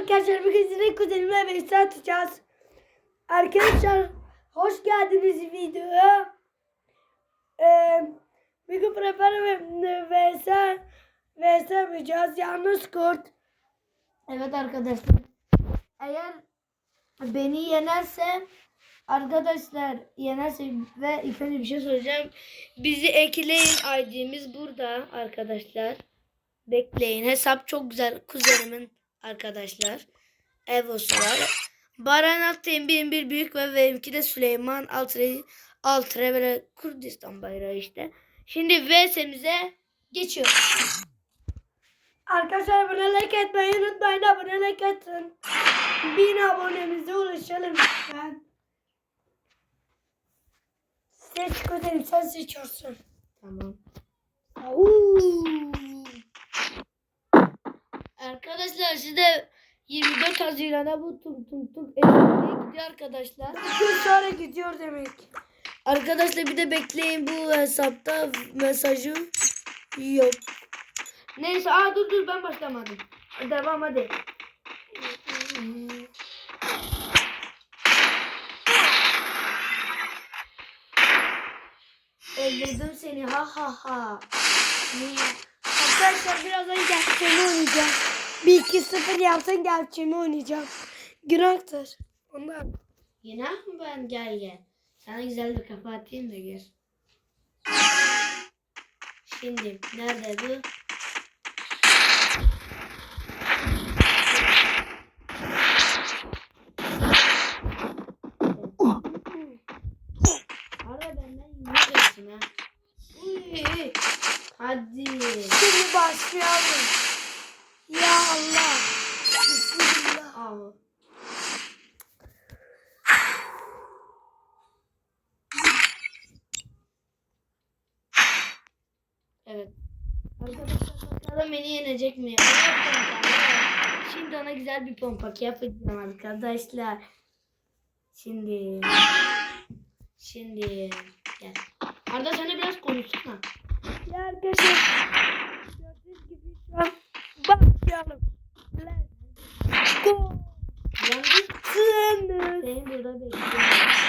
arkadaşlar bugün size kuzenimle birlikte atacağız. Arkadaşlar hoş geldiniz videoya. Ee, bugün prepare ve vs vs yapacağız. Yalnız kurt. Evet arkadaşlar. Eğer beni yenerse arkadaşlar yenerse ve ilk önce bir şey söyleyeceğim. Bizi ekleyin ID'miz burada arkadaşlar. Bekleyin. Hesap çok güzel. Kuzenimin arkadaşlar. Evosu var. Baran Aktay'ın benim bir büyük ve benimki de Süleyman Altre, Altre böyle Kurdistan bayrağı işte. Şimdi VS'mize geçiyoruz. Arkadaşlar abone like etmeyi unutmayın. Abone like atın. Bin abonemize ulaşalım lütfen. Seç kuzenim sen seçiyorsun. Tamam. Arkadaşlar size 24 Haziran'a bu tuk tuk tuk etkinliğe gidiyor arkadaşlar. Gün sonra gidiyor demek. Arkadaşlar bir de bekleyin bu hesapta mesajı yok. Neyse aa dur dur ben başlamadım. Devam hadi. Öldürdüm seni ha ha ha. Arkadaşlar birazdan gerçeğini oynayacağım. Bir iki sıfır yapsın gerçeğini oynayacağım. Günahtır. Ondan. Günah mı ben gel gel. Sana güzel bir kafa atayım da gör. Şimdi nerede bu? Arada benden yiyeceksin ha. Uy, Hadi. Şimdi başlayalım. Ya Allah. Bismillah. Al. Evet. Arkadaşlar bakalım beni yenecek mi? Şimdi ona güzel bir pompak yapacağım arkadaşlar. Şimdi. Şimdi. Gel. Arda sen de biraz konuşsana. Ya arkadaşlar. Gördüğünüz gibi şu an başlayalım. Let's go. Yalnız Sınır. seni burada bekliyorum.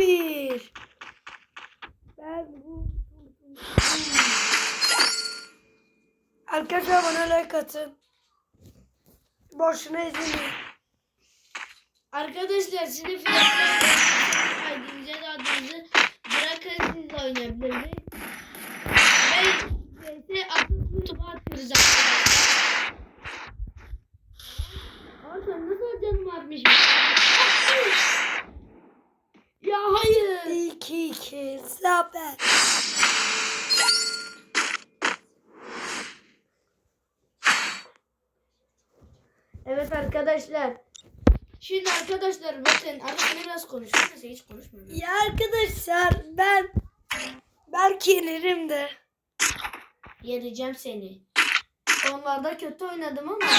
Bir. Ben bu... Arkadaşlar bana like atın. Boşuna izlemeyin. Arkadaşlar şimdi fiyatlar kaydınca da adınızı bırakın siz oynayabilirsiniz. Ve VS atıp YouTube'a atıyoruz arkadaşlar. Aa sen nasıl canımı atmışım? Ya hayır. İki Zafer. Evet arkadaşlar. Şimdi arkadaşlar bakın arasını biraz konuşuyor. Neyse hiç konuşmuyorum. Ya arkadaşlar ben belki yenirim de. Yeneceğim seni. Onlarda kötü oynadım ama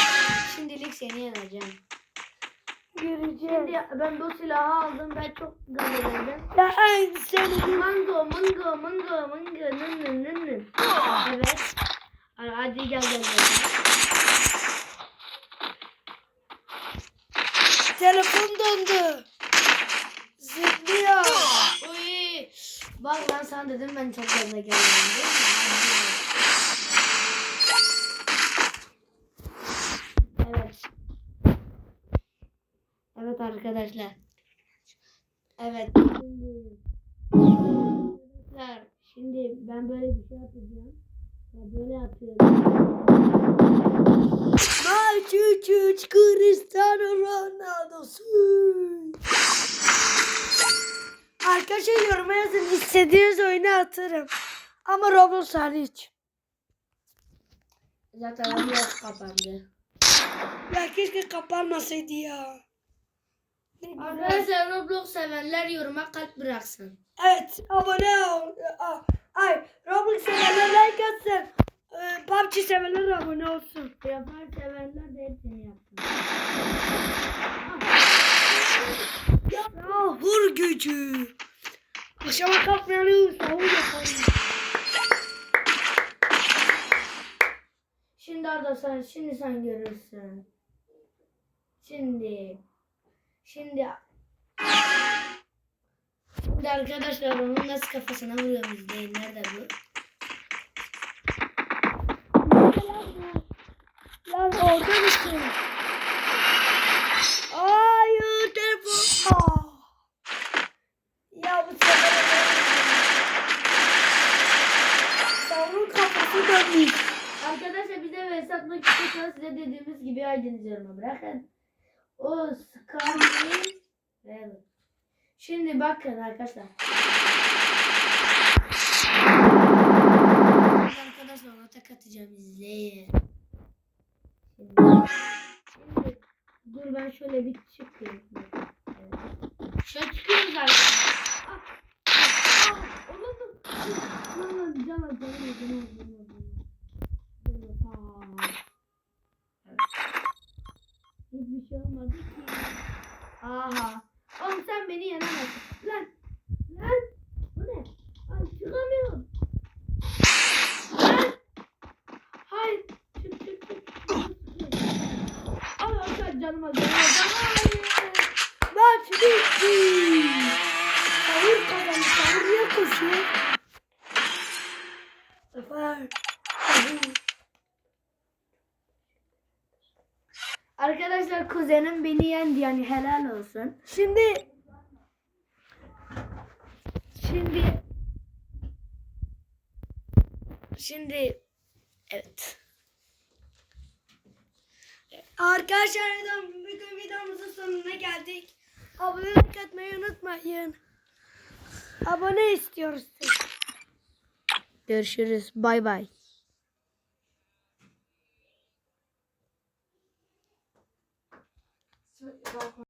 şimdilik seni yeneceğim. Göreceğim. Şimdi ben bu silahı aldım ben çok gazeledim. Ya aynı seni Mango, mango, mango, mango, nın nın nın nın. Evet. Hadi gel gel gel. telefon dondu. Zıplıyor. Uy. Bak lan sana dedim ben çok gaza Arkadaşlar. Evet. Şimdi. Arkadaşlar, Şimdi ben böyle bir şey yapacağım. Ya böyle yapıyorum. Maç 3-3 Cristiano Ronaldo'su. Arkadaşlar yoruma yazın. İstediğiniz oyunu atarım. Ama Roblox hariç. Zaten biraz kapandı. Ya keşke kapanmasaydı ya. Arkadaşlar Roblox sevenler yoruma kalp bıraksın. Evet abone ol. Ay Roblox sevenler like atsın. Ee, PUBG sevenler abone olsun. Yapar sevenler de hepsini şey yapsın. Sahur gücü. Akşama kalkmayalım sahur yapalım. Şimdi Arda sen, şimdi sen görürsün. Şimdi şimdi Şimdi arkadaşlar onun nasıl kafasına vuruyor izleyin. Nerede bu? Lan orada mısın? Hayır telefon. Aa. Ya bu sefer Sahurun kafası dönmüş. Arkadaşlar bize ve satmak istiyorsanız size dediğimiz gibi aydınız yoruma bırakın. O Scarlet Evet. Şimdi bakın arkadaşlar. Arkadaşlar ona tek atacağım izleyin. Şimdi, şimdi dur ben şöyle bir çıkayım. Evet. Şöyle çıkıyoruz arkadaşlar. Ah, ah, ah, oğlum, Lan lan can şey olmadı ki. Aha. Oğlum sen beni yenemezsin. Lan. Lan. Bu ne? Ay çıkamıyorum. Lan. Hayır. Çık çık çık. Ay ay, canıma canıma canıma. Maç bitti. Sahur kazandı. Sahur niye koşuyor? Sefer. Sahur. Arkadaşlar kuzenim beni yendi yani helal olsun. Şimdi Şimdi Şimdi evet. arkadaşlar bugün videomuzun sonuna geldik. Abonelik atmayı unutmayın. Abone istiyoruz. Görüşürüz. Bay bay. So it's.